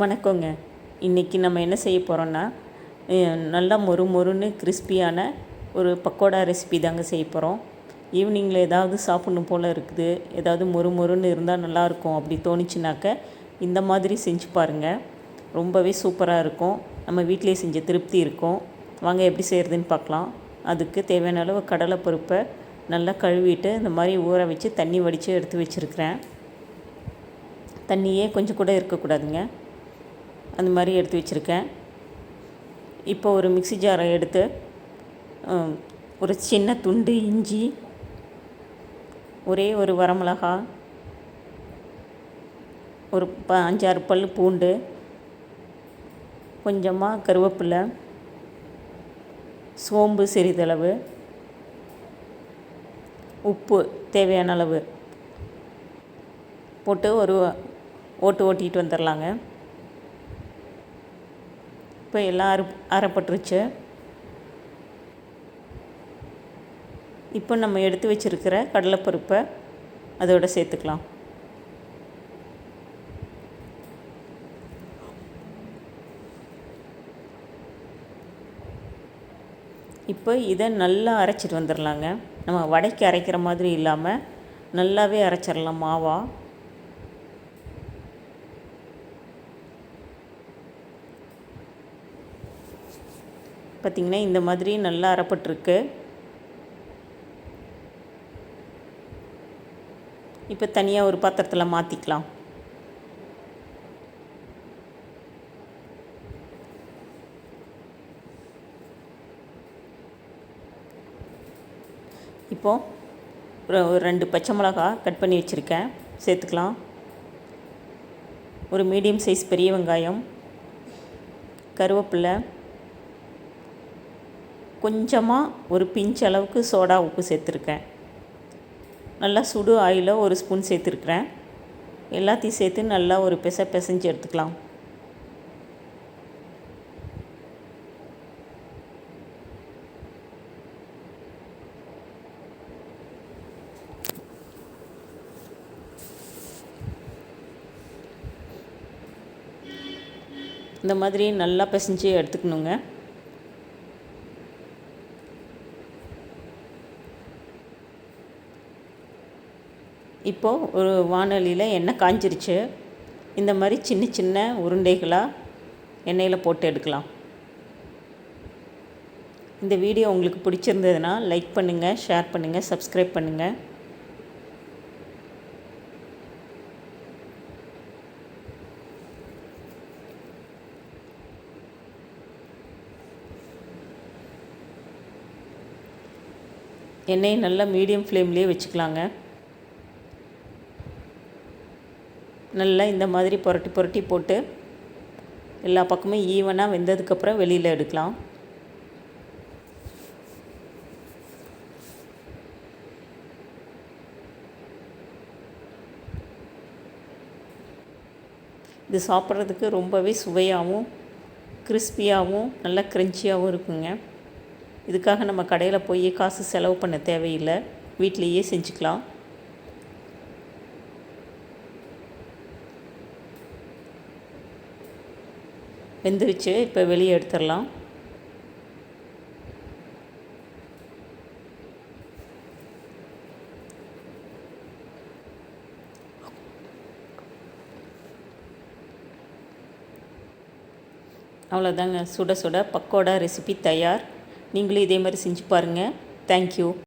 வணக்கங்க. இன்றைக்கி நம்ம என்ன செய்ய போகிறோன்னா நல்லா மொறு மொறுன்னு கிறிஸ்பியான ஒரு பக்கோடா ரெசிபி தாங்க செய்ய போகிறோம் ஈவினிங்கில் ஏதாவது சாப்பிட்ணும் போல் இருக்குது. ஏதாவது மொறு மொறுன்னு இருந்தால் நல்லாயிருக்கும் அப்படி தோணுச்சுனாக்க இந்த மாதிரி செஞ்சு பாருங்கள் ரொம்பவே சூப்பராக இருக்கும். நம்ம வீட்டிலே செஞ்ச திருப்தி இருக்கும். வாங்க எப்படி செய்கிறதுன்னு பார்க்கலாம் அதுக்கு தேவையான அளவு கடலைப்பருப்பை நல்லா கழுவிட்டு இந்த மாதிரி ஊற வச்சு தண்ணி வடித்து எடுத்து வச்சுருக்கிறேன். தண்ணியே கொஞ்சம் கூட இருக்கக்கூடாதுங்க. அந்த மாதிரி எடுத்து வச்சுருக்கேன். இப்போ ஒரு மிக்ஸி ஜாரை எடுத்து ஒரு சின்ன துண்டு இஞ்சி ஒரே ஒரு வரமிளகா ஒரு ப அஞ்சாறு பல் பூண்டு கொஞ்சமாக கருவேப்பிலை சோம்பு சிறிதளவு உப்பு தேவையான அளவு போட்டு ஒரு ஓட்டு ஓட்டிகிட்டு வந்துடலாங்க இப்போ எல்லாம் அறு அரைப்பட்டுருச்சு இப்போ நம்ம எடுத்து வச்சுருக்கிற கடலைப்பருப்பை அதோட சேர்த்துக்கலாம். இப்போ இதை நல்லா அரைச்சிட்டு வந்துடலாங்க. நம்ம வடைக்கு அரைக்கிற மாதிரி இல்லாமல் நல்லாவே அரைச்சிடலாம் மாவா. பார்த்திங்கன்னா இந்த மாதிரி நல்லா அறப்பட்டிருக்கு இப்போ தனியாக ஒரு பாத்திரத்தில் மாற்றிக்கலாம் இப்போது ஒரு ஒரு ரெண்டு பச்சை மிளகா கட் பண்ணி வச்சுருக்கேன். சேர்த்துக்கலாம். ஒரு மீடியம் சைஸ் பெரிய வெங்காயம் கருவேப்பிலை கொஞ்சமாக ஒரு பிஞ்ச் அளவுக்கு சோடா உப்பு சேர்த்துருக்கேன். நல்லா சுடு ஆயிலில் ஒரு ஸ்பூன் சேர்த்துருக்குறேன். எல்லாத்தையும் சேர்த்து நல்லா ஒரு பிசை பிசைஞ்சு எடுத்துக்கலாம். இந்த மாதிரி நல்லா பிசைஞ்சு எடுத்துக்கணுங்க. இப்போது ஒரு வானொலியில் எண்ணெய் காஞ்சிருச்சு. இந்த மாதிரி சின்ன சின்ன உருண்டைகளாக எண்ணெயில் போட்டு எடுக்கலாம். இந்த வீடியோ உங்களுக்கு பிடிச்சிருந்ததுன்னா லைக் பண்ணுங்கள் ஷேர் பண்ணுங்கள் சப்ஸ்கிரைப் பண்ணுங்கள் எண்ணெயை நல்லா மீடியம் ஃப்ளேம்லேயே வச்சுக்கலாங்க. நல்லா இந்த மாதிரி புரட்டி புரட்டி போட்டு எல்லா பக்கமும் ஈவனாக வெந்ததுக்கப்புறம் வெளியில் எடுக்கலாம். இது சாப்பிட்றதுக்கு ரொம்பவே சுவையாகவும் கிறிஸ்பியாகவும் நல்லா க்ரன்ச்சியாகவும் இருக்குங்க. இதுக்காக நம்ம கடையில் போய் காசு செலவு பண்ண தேவையில்லை. வீட்டிலையே செஞ்சுக்கலாம். வெந்துருச்சு இப்போ வெளியே எடுத்துடலாம். அவ்வளோதாங்க சுட சுட பக்கோடா ரெசிபி தயார். நீங்களும் இதே மாதிரி செஞ்சு பாருங்கள் தேங்க்யூ